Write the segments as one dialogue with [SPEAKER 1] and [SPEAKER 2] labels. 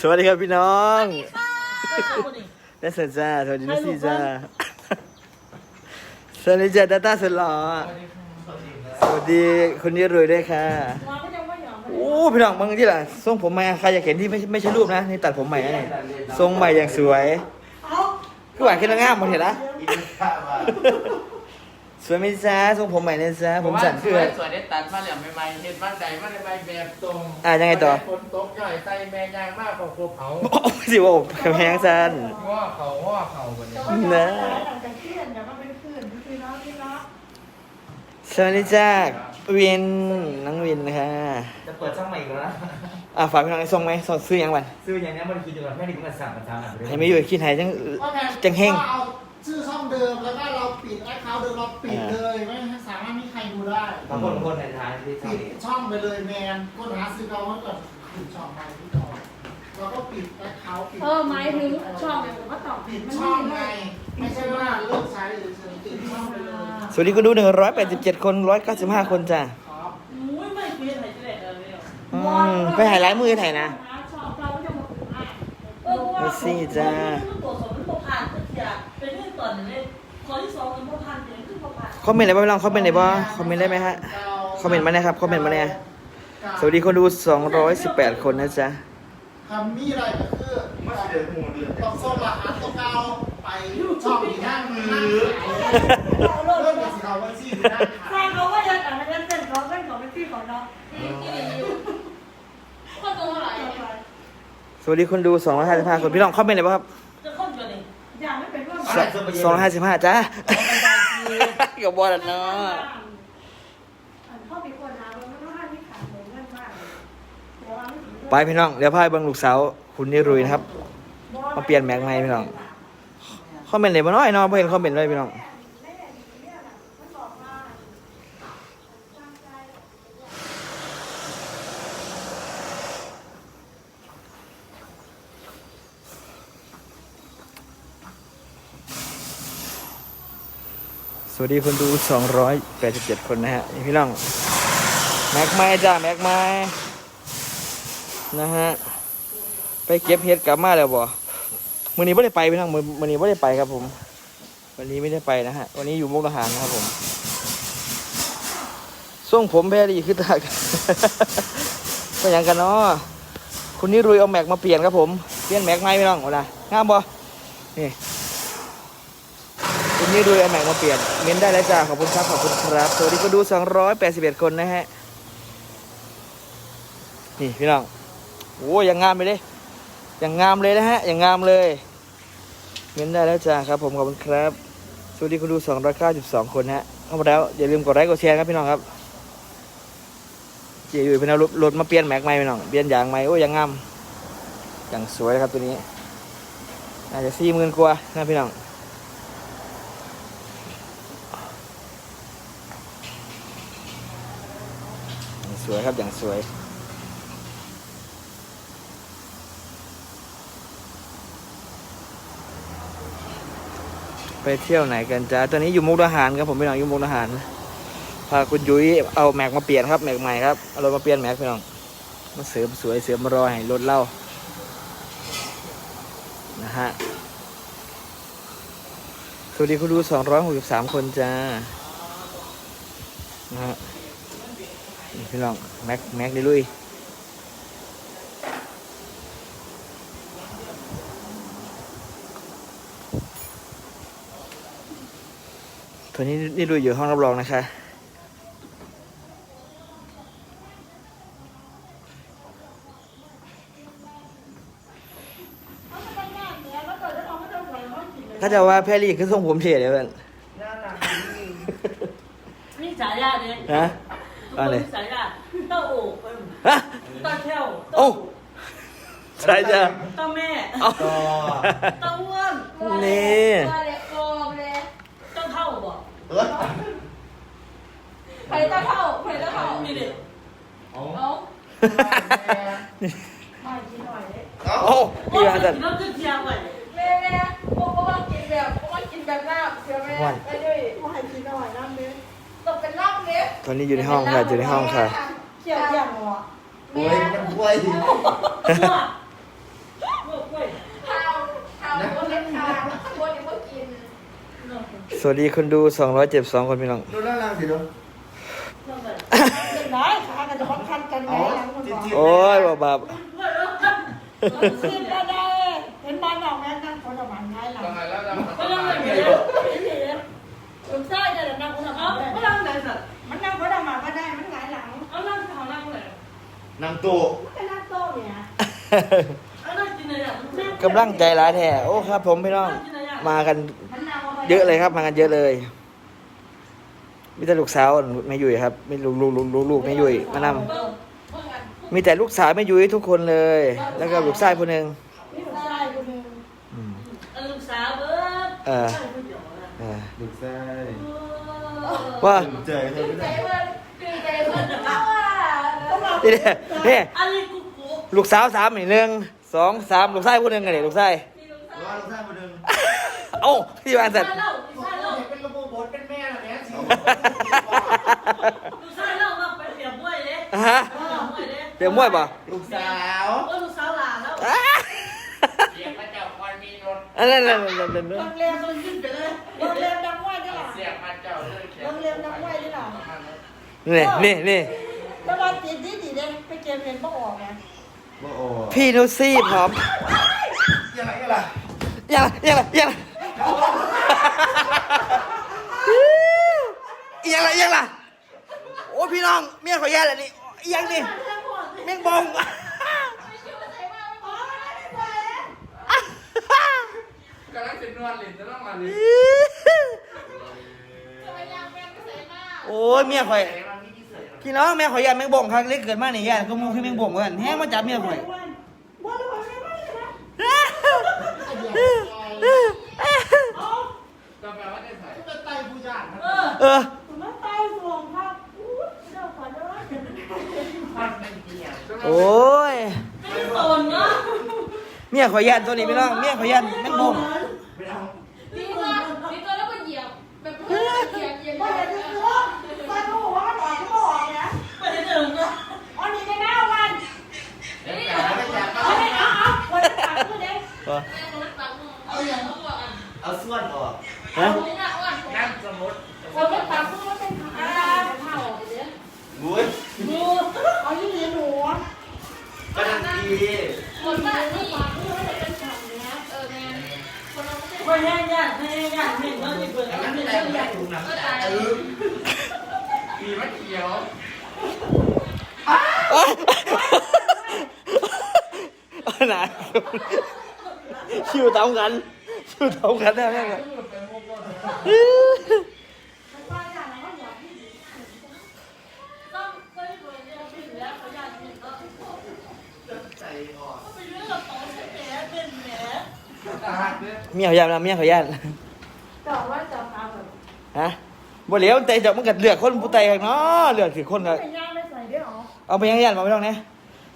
[SPEAKER 1] สวัสดีครับพี่น้อง
[SPEAKER 2] ก็คือคนนี้
[SPEAKER 1] นัสจ้าสวัสดีนุซี่จ้าสวัสดีจ้าตาตาสุดหล่อสวัสดีคนนี้รวยด้วยค่ะ
[SPEAKER 2] มาก็ยังไม่ยอมไม่
[SPEAKER 1] โอ้พี่น้องบางที่ล่ะทรงผมใหม่ใครอยากเห็นที่ไม่ไม่ใช่รูปนะนี่ตัดผมใหม่นะนี่ทรงใหม่อย่างสวย
[SPEAKER 2] เอา
[SPEAKER 1] คือหวานขึ้นแล้วงามหมดเห็นนะ สวยไหมจ้าทรงผมใหม่เนี่ยจ้าผมสั่นคือ
[SPEAKER 3] สวยได้ตัดมาเหลี่ยมใหม่ๆเห็นบ้านใดมาในใบแบบตรง
[SPEAKER 1] อะยังไงต่อ
[SPEAKER 3] ฝนตกย่อยใส่แม่ยางมากกว่าภูเขา
[SPEAKER 1] โอ้สิว่าผมกำแพงสัน
[SPEAKER 3] ง้อเขาง้อเขาคนนี้
[SPEAKER 1] นะ
[SPEAKER 2] แต่เพื่อนแต่ว่าเป็นเพื่อนพี่น้องพี่น้อง
[SPEAKER 1] สวัสดีจ้าวินน้องวินค่ะ
[SPEAKER 4] จะเปิดช่องใหม่อีกแล้วนะ
[SPEAKER 1] อะฝากพี่น้องไอ้ทรงไหมส่งซื้อยังวัน
[SPEAKER 4] ซื้ออย่างนี้มันคิดอยู่กับแค่นี้ก็มาสั่งมาทำอะ
[SPEAKER 1] ให้ไม่อยู่คิดไหนจัง จังเฮง
[SPEAKER 5] ว่าเอา ชื่อช่องเดิมแล้วก็เราปิดแอคเคาท์เดิมเราปิดเลยไม่สามารถมีใครดูได้
[SPEAKER 4] บางคนบางคนในท้ายที่ช่อง
[SPEAKER 5] ปิด
[SPEAKER 4] นี้
[SPEAKER 5] ช่องไปเลยแมนค้นหาซื้อเราไว้ก่อนปิดช่องไปที่ก่อนเราก็ปิดแอคเคาท์ปิด
[SPEAKER 2] เออหมายถึงช่องเนี่ยผมก็ตอบ
[SPEAKER 5] ปิด
[SPEAKER 2] มัน
[SPEAKER 5] ช่อง
[SPEAKER 2] ไม่
[SPEAKER 5] ไงไม่ใช่ว่าเลิกใช้หรือปิดช่องไปเลย
[SPEAKER 1] สวัสดีคุณดู 187 คน 195 คนจ้า
[SPEAKER 5] ครับ
[SPEAKER 2] มุ้ยไม่คุยอะไรจะได้เลย
[SPEAKER 1] อืมไปหายร้ายมือไทยนะ
[SPEAKER 2] ชอบเราจะมาคุยอะเออ
[SPEAKER 1] เมสซี่จ้า
[SPEAKER 2] ตรวจสอบเป็นพวกผ่านก็จะเป็นเรื่อง ก่อนเลยข้อที่สองเป็นพวกผ่านเป็นคือพวกผ่าน
[SPEAKER 1] คอมเมนต์อะไรบ้างพี่น้องคอมเมนต์อะไรบ้างคอมเมนต์ได้ไหมฮะคอมเมนต์มาเนี่ยครับคอมเมนต์มาเนี่ยสวัสดีคนดู 218 คนนะจ๊ะ
[SPEAKER 5] คำมีอะไรก็คือต้องส่งรหัสตัวเก่าไปช่องที่นั่งนั่งขายเริ่มจากสีขาววันที่นั่ง
[SPEAKER 2] แฟ
[SPEAKER 5] ขาย
[SPEAKER 2] นเขาก็จะแต่ไม่ได้เส้นเขาเส้นของเป็นพี่ของน้องคนตัวเท่าไหร่
[SPEAKER 1] สวัสดีคนดู 255 คนพี่น้องคอมเมนต์อะไรบ้างครับ
[SPEAKER 2] จะคนตัวนี้อย่าง ไม่เป็นว่า
[SPEAKER 1] 255จ้ากับบอลเนาะ
[SPEAKER 2] พ่อมีคนหามันไม่ว่าที่ขาดเหมือนกันมากเดี๋ยวว่าไม่ถึง
[SPEAKER 1] ไปพี่น้อง เดี๋ยวพาไปเบิ่งลูกสาว คุณนิรุยนะครับ มาเปลี่ยนแม็กใหม่พี่น้องคอมเมนต์อะไรบ้างน้อยเนาะไม่เห็นคอมเมนต์เลยพี่น้อง วัสดีคนดู 287 คนนะฮะนี่พี่น้องแม็กไม้จ้าแม็กไม้นะฮะไปเก็บเห็ดกลับมาแล้วบ่มื้อนี้ไม่ได้ไปพี่น้องมื้อนี้ไม่ได้ไปครับผม วันนี้ไม่ได้ไปนะฮะวันนี้อยู่มุกดาหารนะครับผมส่วงผมแพรดีขึ้นตากไปหยังกันเนาะคุณนี่รุยเอาแม็กมาเปลี่ยนครับผมเปลี่ยนแม็กไม้พี่น้องเอาละงามบ่นี่ นี่รุยเอแม็กมาเปลี่ยน เม้นได้แล้วจ้าขอบคุณครับขอบคุณครับสวัสดีคนดู 281 คนนะฮะ นี่พี่น้องโอ้ยยังงามเลยยังงามเลยนะฮะยังงามเลยเงินได้แล้วจ้าครับ ผมขอบคุณครับ สวัสดีคุณดู 292 คนนะฮะเข้ามาแล้วอย่าลืมกดไลค์กดแชร์ครับพี่น้องครับเจี๋ยอยู่พี่น้องรถรถมาเปลี่ยนแม็กใหม่พี่น้องเปลี่ยนยางใหม่โอ้ยยังงามอย่างสวยเลยครับตัวนี้น่าจะสี่หมื่นกว่านะพี่น้องอย่าง สวยครับอย่างสวย ไปเที่ยวไหนกันจ้าตอนนี้อยู่มุกดาหารครับผมพี่น้องอยู่มุกดาหารพาคุณยุ้ยเอาแม็กมาเปลี่ยนครับแม็กใหม่ครับเอารถมาเปลี่ยนแม็กพี่น้องมาเสริมสวยเสริมรอยให้รถเล่านะฮะสวัสดีคุณดู263 คนจ้านะฮะ พี่น้องแม็กแม็กดิลุยตัวนี้นี่ลุยอยู่ห้องรับรองนะคะถ้าจะว่าแพรรี่คือทรงผมเฉยเลยเพื่อน
[SPEAKER 2] นี่สายยาเนี่ย
[SPEAKER 1] ฮะ อะไร
[SPEAKER 2] สายยาเต้าโอ่เพิ่ม
[SPEAKER 1] ฮะ
[SPEAKER 2] เต้าเที่ยว
[SPEAKER 1] โอ้ใช่จ้ะ
[SPEAKER 2] เต้าแม่
[SPEAKER 1] เอา
[SPEAKER 2] เต้าอ้วน
[SPEAKER 1] นี่
[SPEAKER 2] เต้าเท่าบ่
[SPEAKER 6] ใครตาเท่าใครตาเท่า
[SPEAKER 2] นี่เด็ก
[SPEAKER 6] เอา
[SPEAKER 2] มากินหน่อยเด็ก
[SPEAKER 1] โอ้พี่มาจัด
[SPEAKER 2] แล้วจะเที่ยวไป
[SPEAKER 6] แม่แม่พวกเขามากินแบบพวกมากินแบบน้ำเชื่อแม่ไอ้ด้วย
[SPEAKER 2] มาให้กินหน่อยน้ำเด็ก
[SPEAKER 6] ต
[SPEAKER 1] อนนี้อยู่ในห้องค่ะอยู่ในห้องค่ะ
[SPEAKER 2] เขียวอย่างหัว
[SPEAKER 6] โอ้ย
[SPEAKER 4] มันวยข้วข้
[SPEAKER 2] ว
[SPEAKER 3] โคตรเล็กข้า
[SPEAKER 2] วโคตงไม่กิน
[SPEAKER 1] สวัสดีคนดู272คนพี่น้อง
[SPEAKER 5] ดูด้านล่สิดู
[SPEAKER 2] น้อยขากันจะคันกันไหม
[SPEAKER 1] โอ้ยบาบา
[SPEAKER 2] เห็นบ้นออกแม่นั่งคนละห
[SPEAKER 3] มั
[SPEAKER 6] นง่า
[SPEAKER 2] ยหลัง
[SPEAKER 6] นาง
[SPEAKER 5] ตู้
[SPEAKER 2] มันก็นั่งโต๊ะเนี่ย
[SPEAKER 6] เอานั่งกินเลยอะ
[SPEAKER 1] กำลังใจร้ายแท้โอ้ครับ ผมพี่น้องมากัน
[SPEAKER 2] มันนั่งาไป
[SPEAKER 1] เยอะเลยครับ มากันเยอะเลยมีแต่ลูกสาวไม่ยุยครับไม่ลูกลูกลูกลูกลูกไม่ยุยมานำมีแต่ลูกสาวไม่ยุยทุกคนเลย แล้วก็ลูกชายคนหนึ่ง
[SPEAKER 2] นี่ลูกชายคนหนึ่ง
[SPEAKER 1] อืม
[SPEAKER 6] ลูกสาวเบิร์ด
[SPEAKER 1] เออเออ
[SPEAKER 5] ดูใช่
[SPEAKER 1] ว่า
[SPEAKER 5] เจอเธอไม่ได้
[SPEAKER 6] ตื่นใจเบิร์ดเอาอะ
[SPEAKER 1] นี่เนี่ยนี่
[SPEAKER 6] อะไรกูกู
[SPEAKER 1] ลูกสาวสามอีกหนึ่งสองสามลูกชายคนหนึ่งไงเนี่ยลูกชาย
[SPEAKER 5] ว่าเราสร้างมาดึง
[SPEAKER 1] เอ้าพี่บานสัตว์
[SPEAKER 6] เล่าลูกชายเล่า
[SPEAKER 3] เป็นระบบทเป็นแม่เหรอเนี่ยสิ
[SPEAKER 6] ลูกชายเล่ามาไปเปรียบมวยเลย
[SPEAKER 1] ฮะ
[SPEAKER 6] มวยเลย
[SPEAKER 1] เปลี่ยนมวยป่ะ
[SPEAKER 5] ลูกสาว
[SPEAKER 6] โอ้ลูกสาวหลานแล้ว
[SPEAKER 1] อ้า
[SPEAKER 3] เสียงพระเจ้าคอยมีรถ
[SPEAKER 1] อันนั้นนั่นนั่นนั่นนั่น
[SPEAKER 2] โรงเรียนมันขึ้นไปเลยโรงเรียนดังไหวได้หรอ
[SPEAKER 3] เสียงพระเจ้าเลย
[SPEAKER 2] โรงเรียนดังไหวได้หรอ
[SPEAKER 1] นี่นี่นี่
[SPEAKER 2] แล้ววันตีดีดีเลยไปเกมเรียนบ่ออกไง
[SPEAKER 5] โอ้โห
[SPEAKER 1] พี่นุชซี่พร้อม
[SPEAKER 5] ยังไงกันล่ะ
[SPEAKER 1] ยังยังยังยังละยังละโอ้พี่น้องเมียขอแย่เลยนี่ยังนี่เมียงบอง
[SPEAKER 3] กำลังจะนวดลิ้นจะต้องมาลิ้น
[SPEAKER 1] โอ้ยเมียข่อย พี่น้องเมียข่อยยันแมงบ่งครับเล็กเกิดมาเนี่ยยันก็มูขึ้นแมงบ่งเหมือนกันแห้งมาจับเมียข่อย
[SPEAKER 2] ว่าเราไม่ได้นะ
[SPEAKER 3] ก็แปลว่าได้ใส่
[SPEAKER 5] เป็นไตผู้ยาก
[SPEAKER 6] เออ
[SPEAKER 1] เออ
[SPEAKER 2] ผมไม่ตายห่วงครับอู้เจ้าขวัญเลย
[SPEAKER 1] โอ้ย
[SPEAKER 6] ไม่โตนเนาะ
[SPEAKER 1] เมียข่อยยันตัวนี้พี่น้องเมียข่อยยันแมงบ่ง
[SPEAKER 6] นี่ตัวนี่ตัวแล้วก็เหยียบแบบเหยียบเหยียบ
[SPEAKER 2] ว่าจะซื้อว่าเขาบอกว่ามันออกก็ออกนะ
[SPEAKER 6] ไม่ได้ถึงนะ
[SPEAKER 2] อันนี้ในหน้าวัน
[SPEAKER 3] เดี๋ยวจ๋าไม่จ๋าก็
[SPEAKER 2] เอาเลยเอาเอาวันจะตัดมือเด็ก
[SPEAKER 6] เอาอย่างนั้นก่อน
[SPEAKER 4] เอาส่วนออก
[SPEAKER 1] ฮะ
[SPEAKER 6] เอาไม่น่าอ้วน
[SPEAKER 3] นั่งสมุด
[SPEAKER 2] วันจะตัดมือว่าเป็นขาเท่า
[SPEAKER 4] บุ้ย
[SPEAKER 2] ดูเอาที่เรียนหนู
[SPEAKER 4] ก็ทันที
[SPEAKER 6] คนบ้านนี่
[SPEAKER 2] ตัดมือว่าจะเป็นขาเนี้ย
[SPEAKER 6] เออแม่คนเราไม่ใช่ คนแย่แย่แย่แย่เห็นแล้วมีเปิด
[SPEAKER 4] แล้ว
[SPEAKER 6] แล้
[SPEAKER 4] มั
[SPEAKER 6] วน มี
[SPEAKER 4] แต่
[SPEAKER 6] เรื่อง
[SPEAKER 4] ไม่
[SPEAKER 6] ใหญ่
[SPEAKER 4] ถุงน้ำ
[SPEAKER 6] ก็
[SPEAKER 4] ตา
[SPEAKER 6] ตาย
[SPEAKER 4] เออ
[SPEAKER 3] มีมะเขียว
[SPEAKER 1] เอา หนาคิวเท่ากันคิวเท่ากันได้ไหมเนี่ย
[SPEAKER 2] มันป้าอย่างนั้นว่าอย่างที่
[SPEAKER 6] ต้องก็ที่เปิดเนี่ยเขาอยากเห็นก็
[SPEAKER 5] ใจอ่อน
[SPEAKER 6] ไปเรื่องกันแหม
[SPEAKER 3] ตาหักเนี่ย
[SPEAKER 1] เข่อยยันนะเมียข่อยยัน
[SPEAKER 2] ต่อว่าจะพาแบบ
[SPEAKER 1] ฮะบ่เหลียวแต่จะมันกัดเลือกคนผู้ใดข้างเนาะเลือกถือคนก็
[SPEAKER 2] ไม่ย่าง
[SPEAKER 1] เอาไปยังยันมาไม่ต้องนี่ย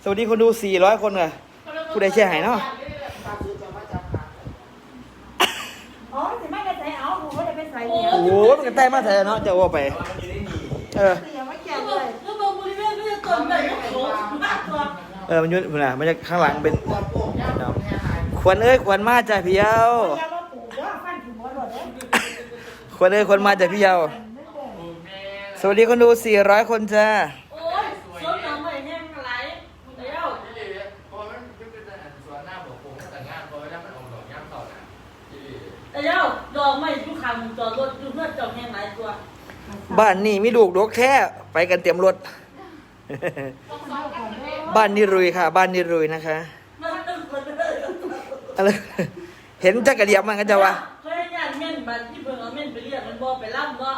[SPEAKER 1] สวัสดีคนดู400คนเลย ผู้ใดเชื่อหายเนาะ
[SPEAKER 2] อ๋อสิไม่ได้ใส่เอาผมก็จะไปใส่
[SPEAKER 1] โอ้
[SPEAKER 2] เดียว
[SPEAKER 1] โหมันก็ใต้มาแท้เนาะจะว่าไป
[SPEAKER 4] มันอยู่ในนี่
[SPEAKER 1] เออ
[SPEAKER 2] เสียไม่แก่
[SPEAKER 6] แล้ว
[SPEAKER 2] เลย
[SPEAKER 6] แล้วบางบริเวณก็จะตนแบบโอ้มากกว่า
[SPEAKER 1] เออมันอยุ่นน่ะมันจะข้างหลังเป็น
[SPEAKER 5] ปวดปวดยากแค่หาย
[SPEAKER 1] ควรเอ้ยควรมาจากพี่เยา
[SPEAKER 2] อย่ามาปลูกเด้อฟันถึงหัวหลดเด้อ
[SPEAKER 1] ควรเอ้ยควรมาจากพี่เยา
[SPEAKER 2] ไม่ปลูก
[SPEAKER 3] แม่
[SPEAKER 1] สวัสดีคนดู400 คนจ้า บ้านนี่มีลูกดกแท้ไปกันเตรียมรถ บ้านนี่รุยค่ะ บ้านนี่รุยนะคะ
[SPEAKER 6] มันตึงคนเลย
[SPEAKER 1] อะไรเห็นจักกระเดียบมันก็จะว่า
[SPEAKER 6] เคยงานเม่นบันที่เพิ่งเอาเม่นไปเรียกมันบอกไปล่ำเนาะ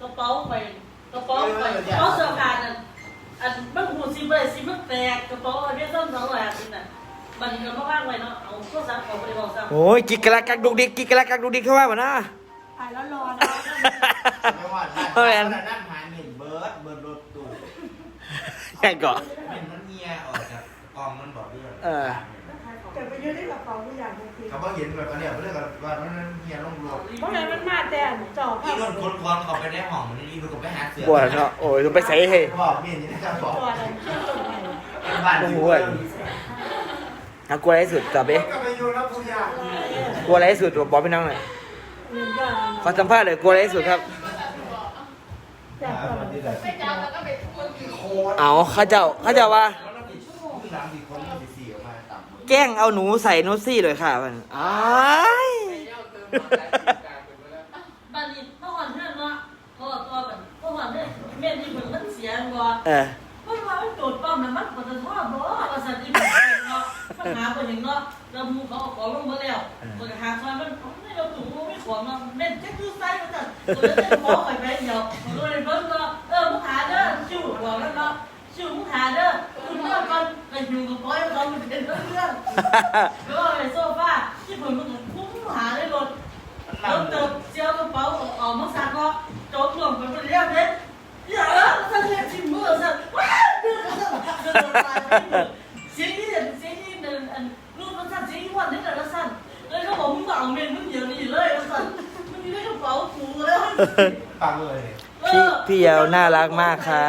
[SPEAKER 6] กระเป๋าไปกระเป๋าไปกระเป๋าเสื้อผ้านั่นอันมันหูซิบเลยซิมันแตกกระเป๋าอันนี้ต้นสองร้อยอันน่ะมันก็มาว่างไว้เนาะเอาโทรศัพท์ของบริษัทซ้ำ
[SPEAKER 1] โอ้ยกิกกะลักกักดุกดิกกิกกะลักกักดุกดิกเข้ามาบ่นะ
[SPEAKER 2] ถ่ายแล้วรอนะ
[SPEAKER 5] ไม่ว่าได้
[SPEAKER 1] เอาแอน
[SPEAKER 5] นั่งหาเห็นเบิร์ดเบิร์ดรถตู้
[SPEAKER 1] แค่ก่อน
[SPEAKER 4] เห็นมันเมียออกจากกองมันบอกด้วย
[SPEAKER 1] เออ
[SPEAKER 2] เก็บไปยืนที่กระเป๋าทุกอย่างจริง
[SPEAKER 5] เขาบอกเห็นแบบนี้เรื่องว่ามันเฮียลงรวม
[SPEAKER 2] ๆเพราะฉะนั้นมันมาแต่จอบ
[SPEAKER 4] อีรถคนคอนเขาไปได้ห้องมันนี่ดูกับไปหาเสือ
[SPEAKER 1] ปวดเนาะโอ้ยต้องไปใส่ให้
[SPEAKER 5] บอกมีนี่นะครับบอก
[SPEAKER 2] ตัวอะไรชื่อตัวไหน
[SPEAKER 5] เป็นบ้านที่เเอา
[SPEAKER 1] กลัวอะไรที่สุดตอบดิ
[SPEAKER 5] ก็ไปอยู่แล้วผู้ยาก
[SPEAKER 1] กลัวอะไรที่สุดบอกพี่น้องหน่อย
[SPEAKER 2] เรียนยอด
[SPEAKER 1] ขอสัมภาษณ์เลยกลัวอะไรที่สุดครับ
[SPEAKER 2] จากตอนนั้น
[SPEAKER 7] ไม่จำแล้วก็ไปพูด
[SPEAKER 4] โคตร
[SPEAKER 1] เอาเข้าเจ้าเข้าเจ้าว่า
[SPEAKER 4] แล้วเราติดขึ้นหลังอีกคนที่สี่ออกมาต่ำ
[SPEAKER 1] แกล้งเอาหนูใส่นุชซี่เลยค่ะมันอ้าย
[SPEAKER 3] ไปเที่ยวเติมความใจกลางเป็นไปแล้ว
[SPEAKER 6] บ้านนี้พ่อหอนเพื่อนเนาะพ่อตัวแบบพ่อหอนเพื่อนแม่ที่เพิ่งมันเสียบ่
[SPEAKER 1] เออ
[SPEAKER 6] เพิ่นว่ามันโดดป้อมน่ะมันปตทบ่ว่าซั่นอีกเนาะปัญหาเพิ่นอย่างเนาะแล้วหมู่เขาเอาของลงมาแล้วเพิ่นหาซอยมันไม่เอาถุงบ่มีของเนาะแม่นจักคือใส่มาซั่นเพิ่นเลยขอไปไปเดียวเพิ่นเลยเพิ่นเนาะเออมึงหาเด้อชิวบอกแล้วเนาะชิวมึงหาเด้อคุณเมื่อก่อนไปอยู่กับพ่อเขามัน เป็นเรื่องแล้วก็ไปโซฟาที่เพิ่นมันคุ้มหาได้รถรถเติบเจียวกระเป๋าออกมาซักเนาะโจกลงไปเป็นเรียบเด้อย่าเออซั่นเรียกชิมมือซั่นว้ ปังเลย
[SPEAKER 1] พี่พี่ยาวน่ารักมากค่ะ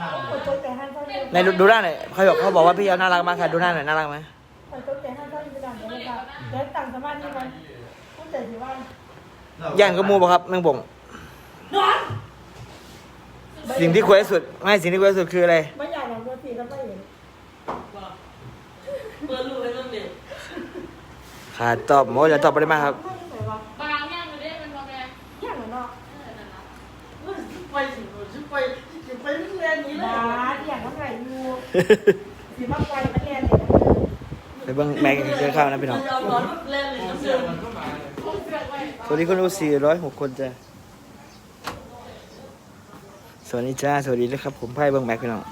[SPEAKER 4] นั่ง
[SPEAKER 2] คนโต๊ะแต่ห้างเท่านี้
[SPEAKER 1] ในดูดูหน้าหน่อยเขาบอกเขาบอกว่าพี่ยาวน่ารักมากค่ะ ดูหน้าหน่อยน่ารักไหม
[SPEAKER 2] คนโต๊ะแต่ห้างเท่านี้ไม่ได้เดี๋ยวจะเดี๋ยวต่างสมาธิมันพูดแต่สิว่า
[SPEAKER 1] ย่านก็มูบอกครับแมงบ่ง
[SPEAKER 6] นอน
[SPEAKER 1] สิ่งที่ควรที่สุด ไม่สิ่งที่ควรที่สุดคืออะไร
[SPEAKER 2] ไม่อยากหรอกตัวทีแล้วไม่เห็น
[SPEAKER 6] เปิดรูปไว้ตั้งเด็ก
[SPEAKER 1] ขาดตอบโมอย่าตอบไปได้มากครับ
[SPEAKER 2] ไว
[SPEAKER 7] มันแน่
[SPEAKER 2] เล
[SPEAKER 6] ย
[SPEAKER 2] ไป
[SPEAKER 1] เบิ่งแม็กกินข้าวนะพี่น้อง
[SPEAKER 6] เอาร้อนเล่นเลยน้ำ
[SPEAKER 3] เสื้
[SPEAKER 6] เดื
[SPEAKER 3] อ
[SPEAKER 6] อด
[SPEAKER 3] มันก็มาเลย
[SPEAKER 7] พูดเสือกไว้
[SPEAKER 1] สวัสดีคนดู406คนจ้ะสวัสดีจ้าสวัสดีนะครับ ผมไพ่เบิ้งแม็กพี่น้อง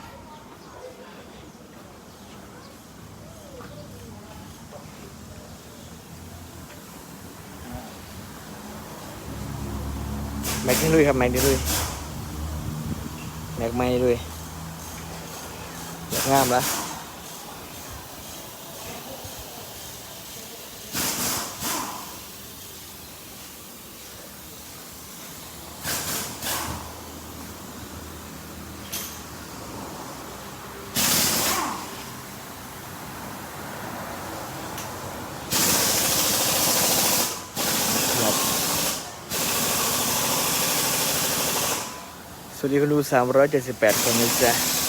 [SPEAKER 1] แม็กนี่ลุยครับแม็กนี่ลุยแม็กไม่ลุยอย งามและครับสวัสดีคนดู378 คนนะจ๊ะ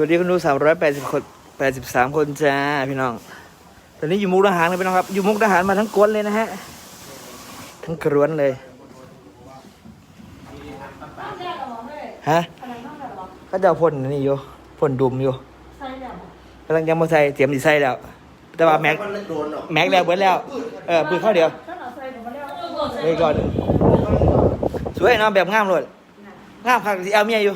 [SPEAKER 1] วัสดีคนดู380คน83คนจ้าพี่น้อง ตอนนี้อยู่มุกดาหารเลยพี่น้องครับ อยู่มุกดาหารมาทั้งกวนเลยนะฮะ ทั้งกรวนเลย ฮะ
[SPEAKER 2] อะไรบ้างเหรอ
[SPEAKER 1] เขาจะพ่นนี่อยู่พ่นดุมอยู่กำลังยังมาใส่เตรียมดีใส่แล้ว แต่ว่าแม็ก แม็กแล้วเบิดแล้ว เออปืนเข้าเดียว
[SPEAKER 2] ถ้าเฮ้
[SPEAKER 1] ยก่อนสวยเนาะแบบงามเลยงามคักสิเอาเมียอยู่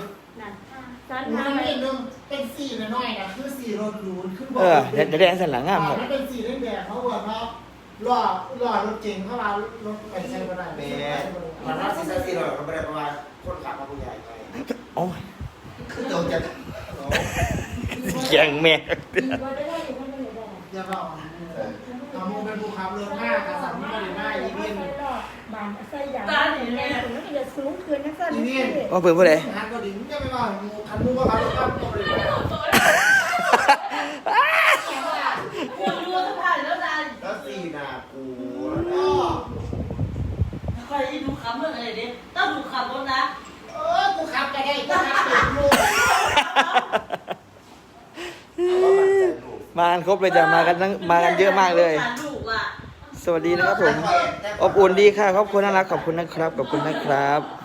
[SPEAKER 5] เออ
[SPEAKER 1] เดี๋ยวเดี๋ยวได้อันสันหลังงามครับ
[SPEAKER 5] มันเป็นสีแดงๆเขาบอกว่าล่อล่อรถเก่งเข้ามารถไปใช้ก็ได้
[SPEAKER 4] แม่มันน่าสิสักสี่หรอกมันไม่ได้ประมาณคนขับมาผู้ใหญ่ไป
[SPEAKER 1] โอ้ย
[SPEAKER 4] คือโดนจะ
[SPEAKER 1] เสียงแม่
[SPEAKER 2] ดีกว่าได้ได้อยู่ไม่ได้ได้
[SPEAKER 5] อย่าบอกเอามูเป็นภูเขาเรือหน้ากระสับไม่ได้หน้าอีเวน
[SPEAKER 2] ใส่รอบบานใส่ยางแรงถึงมันจะสูงขึ้นนักสั้นนี่
[SPEAKER 1] ว่าปืนผู้ใด
[SPEAKER 5] งานก็ดิ่งจะไม่ว่ามูคันมูก็เขาก็ต้องเลย
[SPEAKER 6] พูดดูสภาพแล้วได้
[SPEAKER 4] แล้วสี่นากู
[SPEAKER 5] ก็
[SPEAKER 6] ใครดูคำเมื่อไหร่เด็กต้องดูคำรถนะ
[SPEAKER 5] เออ กูขับไปได้กูขับเด็กลูก
[SPEAKER 1] มากันครบเลยจ้ะมากันทั้งมากันเยอะมากเลย สวัสดีนะครับผม อบอุ่นดีค่ะ ขอบคุณน่ารักขอบคุณนะครับ ขอบคุณนะครับ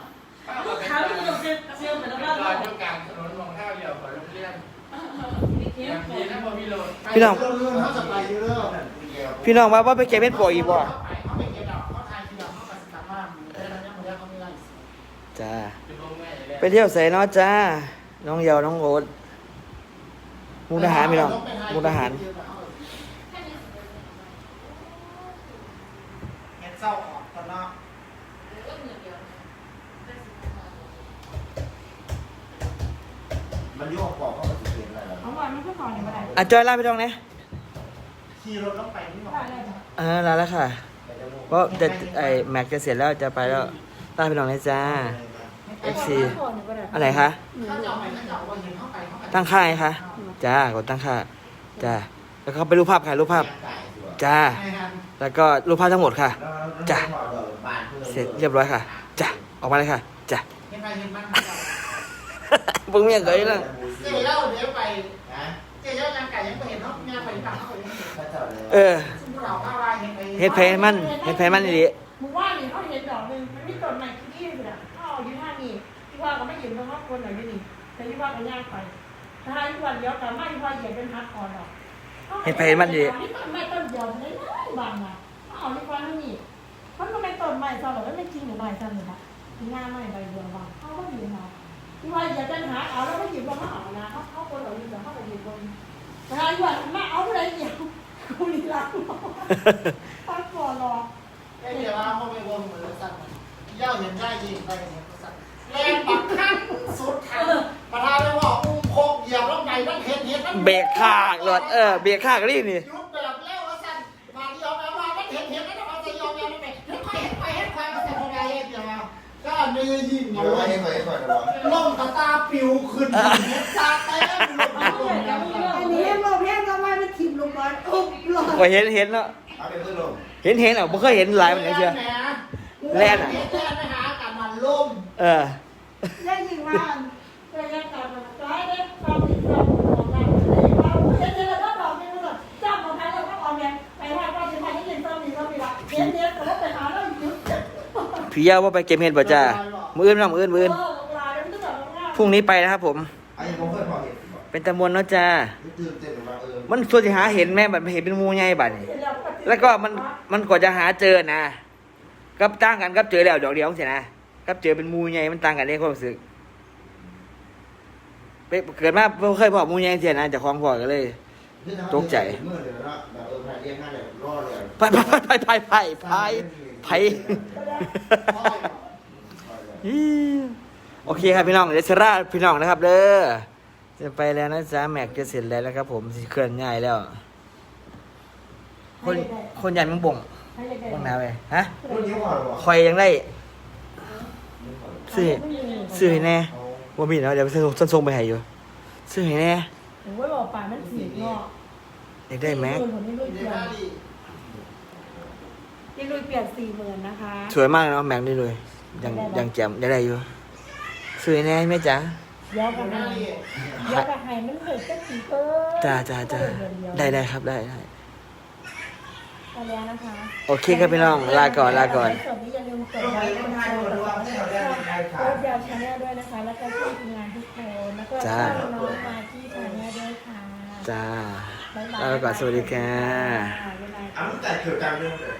[SPEAKER 3] พี่
[SPEAKER 1] น้อง พี่น้องว่าว่าไปเก็บเม็ดปวกอีกบ่
[SPEAKER 5] เขาไปเก็บดอกเขาทายทีเดียวเขาไปกบ่
[SPEAKER 1] จ้า
[SPEAKER 3] จะ
[SPEAKER 1] ไปเที่ยวใส่เนาะจ้า น้องเยาวน้องโอ๊ตมุกดาหารพี่น้องมุกดาหาร
[SPEAKER 5] เห็ดเศร้าออกตอนนอก
[SPEAKER 4] มันโยกปอกเข้าไร
[SPEAKER 2] เอาวันมันก็พอเนี่ยมาได้
[SPEAKER 1] อะจอยลาพี่น้องเนี่ย
[SPEAKER 5] ขี่รถแล้วไปนี่หรอ
[SPEAKER 2] ได้ได้
[SPEAKER 1] เออลาแล้วค่ะเพราะจะไอแม็กจะเสร็จแล้วจะไปแล้วไปตามพี่น้องเลยจ้า FC อันไหนคะ
[SPEAKER 5] ถ้าจะเอาไปถ้าจะเอาไปเห็นเข้าไปเข้าไป
[SPEAKER 1] ตั้งค่าไงคะ จ้ากดตั้งค่า จ้า แล้วก็ไปรูปภาพค่ะรูปภาพ จ้า แล้วก็รูปภาพทั้งหมดค่ะ จ้ะ เสร็จเรียบร้อยค่ะ จ้าออกมาเลยค่ะ จ้า
[SPEAKER 5] เห็นไปเห็นมัน
[SPEAKER 1] เพิ่งเมียเกยแล้ว
[SPEAKER 5] เจ๊เล่าเดี๋ยวไปเจ๊เล่ายังไก่ยังไปเห็นเขาเมียไปต่างเขาเห็น
[SPEAKER 1] เออ
[SPEAKER 5] ซึ่งเราข้าวไรเห็นไป
[SPEAKER 1] เฮ็ดเพมันเฮ็ดเพมันดี
[SPEAKER 2] หมู่บ้านนี่เขาเห็นดอกหนึงมันมีต้นใหม่ที่นี่อยู่น่ะเขาเอาอยู่ท่านี่ที่ว่าก็ไม่ยืนตรงนั้นคนไหนอยู่นี่แต่ที่ว่าก็ย่างไปถ้าที่วันเดียวกันไม่ที่ว่าเหยียบเป็นพักก่อนหรอก
[SPEAKER 1] เฮ็ดเพมันดี
[SPEAKER 2] นี่ต้นไม้ต้นเดียวเลยนะบางอะเขาเอาที่ว่านี่มันก็ไม่ต้นไม้ซ้ำหรอกมันไม่จริงหรือไม่ซ้ำหรือเปล่างานไม้ใบเดียวบางเขาก็ยืนเอา ที่ว่าเหยียบเป็นหาเอาแล้วไม่หยิบลงมาเอานะเขาเขาคนเราอยู่แต่เขาก็ยืนบนแต่ถ้ว่ามาเอาอะไรเหยียบกูนี่รักตั้งก่อนรอ
[SPEAKER 5] เจ๊เดี๋ยวว่าเขาไปวงเหมือนสั่นเย่าเห็นได้ยิงไปเห็นสั่นแรงปักขั้นสุดทางประธานเลยว่าอุ้มโคกเหยียบแล้วไงนั่นเห็นเห็นนั่น
[SPEAKER 1] เบรกข้างรถเออเบรกขาก็รีบนี่
[SPEAKER 5] ไม่ได้มาเล่อ
[SPEAKER 4] น
[SPEAKER 5] ตาตาปิวขึ้นตาแต้มลงมาตรงนั้ย
[SPEAKER 2] อันนี้เราแพ้ทำไมมัถีบลงมาอุ๊บลง
[SPEAKER 1] ว่าเห็นเห็นเนา
[SPEAKER 4] เดี๋น
[SPEAKER 1] เห็นเห็นอะบ่เคยเห็นหลายมันอย่เชียวแล่นอะ
[SPEAKER 5] แล่นนะคะกับมันล่ม
[SPEAKER 1] เออ
[SPEAKER 2] ได้ยิงมัาเป็นการตัดไม้ได้
[SPEAKER 1] พี่ยาวว่าไปเก็บเห็ดบ่จ้ามืออื่นน้องมืออื่น
[SPEAKER 2] มืออื่น
[SPEAKER 1] พรุ่งนี้ไปนะครับผม
[SPEAKER 4] เป็
[SPEAKER 1] นตะมวนเนาะจ้ามันส่วนที่หาเห็นแม่บัดเห็นเป็นมูใหญ่บัดนี่
[SPEAKER 2] แล้วก็
[SPEAKER 1] มันมันกว่าจะหาเจอนะกับต่างกันกับเจอแล้วดอกเดียวสินะกับเจอเป็นมูใหญ่มันต่างกันในความรู้สึกเกิดมาบ่เคยพอหมูใหญ่เสียนะเจะคลองพอกันเลย ตกใจไปไปไปไปไปไปไป โอเคครับพี่น้องเดชราพี่น้องนะครับเด้อจะไปแล้วนะจ๊ะแม็กจะเสร็จแล้วนะครับ ผมสิเคลื่อนย้ายแล้ว คนคนใหญ่มึงบ่ง
[SPEAKER 2] ให้เด็ก
[SPEAKER 1] บ่งหนาไปฮะ
[SPEAKER 4] รุ่นนี้ก่อนบอก
[SPEAKER 1] คอยยังได้ซื้อซื้อให้แน่ว่ามีเนาะเดี๋ยวไปซื้อส้นทรงไปให้อยู่ซื้อให้แน่
[SPEAKER 2] โอ้ยบอกป่ามันสีเนาะ
[SPEAKER 1] อยากได้แม็ก
[SPEAKER 2] นี่ลุยเปลี่ยน นี่ลุยเปลี่ยนสี่หมื่นนะคะ
[SPEAKER 1] สวยมากเนาะแม็กนี่เลยยังยังแจ่มได้ได้อยู่ซื้อให้แน่ไหมจ๊ะ
[SPEAKER 2] เดี๋ยวกันให้เดี๋ยวกันให้มันเกิดแค่สีเปิ้ล
[SPEAKER 1] จ้าจ้าจ้าได้ได้ครับได้ได้
[SPEAKER 2] ไปแล้วนะคะ
[SPEAKER 1] โอเคครับพี่น้อง ลาก่อนลาก่อน
[SPEAKER 2] สวัสดีอย่าลืมกดไลค์กดแชร์กดติดตามโค้ดยาวชาแนลด้วยนะคะ แล้วก็ช่วยทีมงานทุกคนแล้วก็ช่วยน้องมาที่ชาแนลด้วยค่ะ
[SPEAKER 1] จ้า
[SPEAKER 2] บ๊ายบาย
[SPEAKER 1] ลาไปก่อนสวัสดีค่ะ
[SPEAKER 2] บ๊ายบาย
[SPEAKER 4] อ้าวแต่เกิดการเรื่องเลย